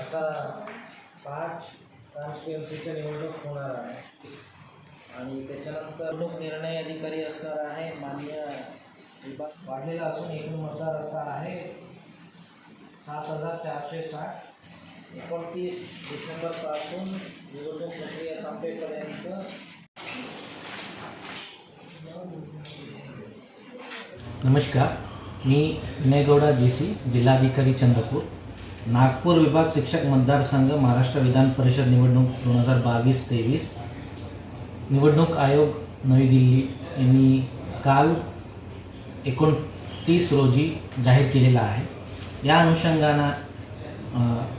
असा पाच कॉन्स्टिट्युन्सीचं निवडणूक होणार निर्णय अधिकारी असणार आहे मान्य विभाग वाढलेला असून मतदार आता आहे सात हज़ार चारशे साठ एकोणतीस डिसेंबरपासून निवडणूक प्रक्रिया संपेपर्यंत नमस्कार। मी विनयगौडा जी सी जिल्हाधिकारी चंद्रपूर. नागपूर विभाग शिक्षक मतदारसंघ महाराष्ट्र विधान परिषद निवडणूक दोन हजार बावीस तेवीस. निवडणूक आयोग नवी दिल्ली. यांनी काल एकोणतीस रोजी जाहीर केलेला आहे. या अनुषंगानं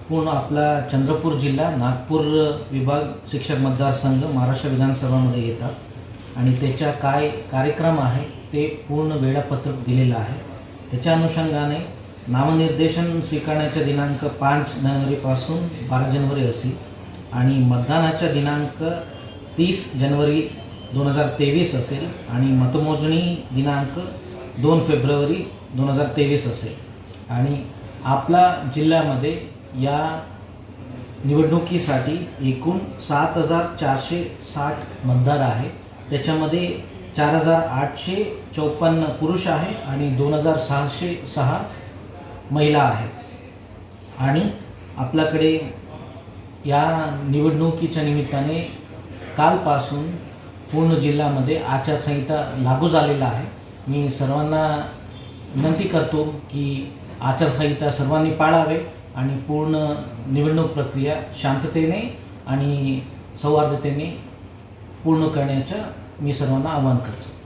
पूर्ण आपला चंद्रपूर जिल्हा नागपूर विभाग शिक्षक मतदारसंघ महाराष्ट्र विधानसभामध्ये येतात. आणि त्याच्या काय कार्यक्रम आहे ते पूर्ण वेळापत्रक दिलेलं आहे. त्याच्या अनुषंगाने नामनिर्देशन स्वीकारण्याचा दिनांक पाच जानेवारीपासून बारा जानेवारी असेल आणि मतदानाचा दिनांक तीस जानेवारी दोन हजार तेवीस असेल आणि मतमोजणी दिनांक दोन फेब्रुवारी दोन हजार तेवीस असेल आणि आपला जिल्ह्यामध्ये या निवडणुकीसाठी एकूण सात हजार चारशे साठ मतदार आहे त्याच्यामध्ये चार हजार आठशे चौपन्न पुरुष आहे आणि दोन हजार सहाशे सहा महिला आहे. आणि आपल्याकडे या निवडणुकीच्या निमित्ताने कालपासून पूर्ण जिल्ह्यामध्ये आचारसंहिता लागू झालेला आहे. मी सर्वांना विनंती करतो की आचारसंहिता सर्वांनी पाळावे आणि पूर्ण निवडणूक प्रक्रिया शांततेने आणि सौहार्दतेने पूर्ण करण्याच्या मी सर्वांना आवाहन करतो.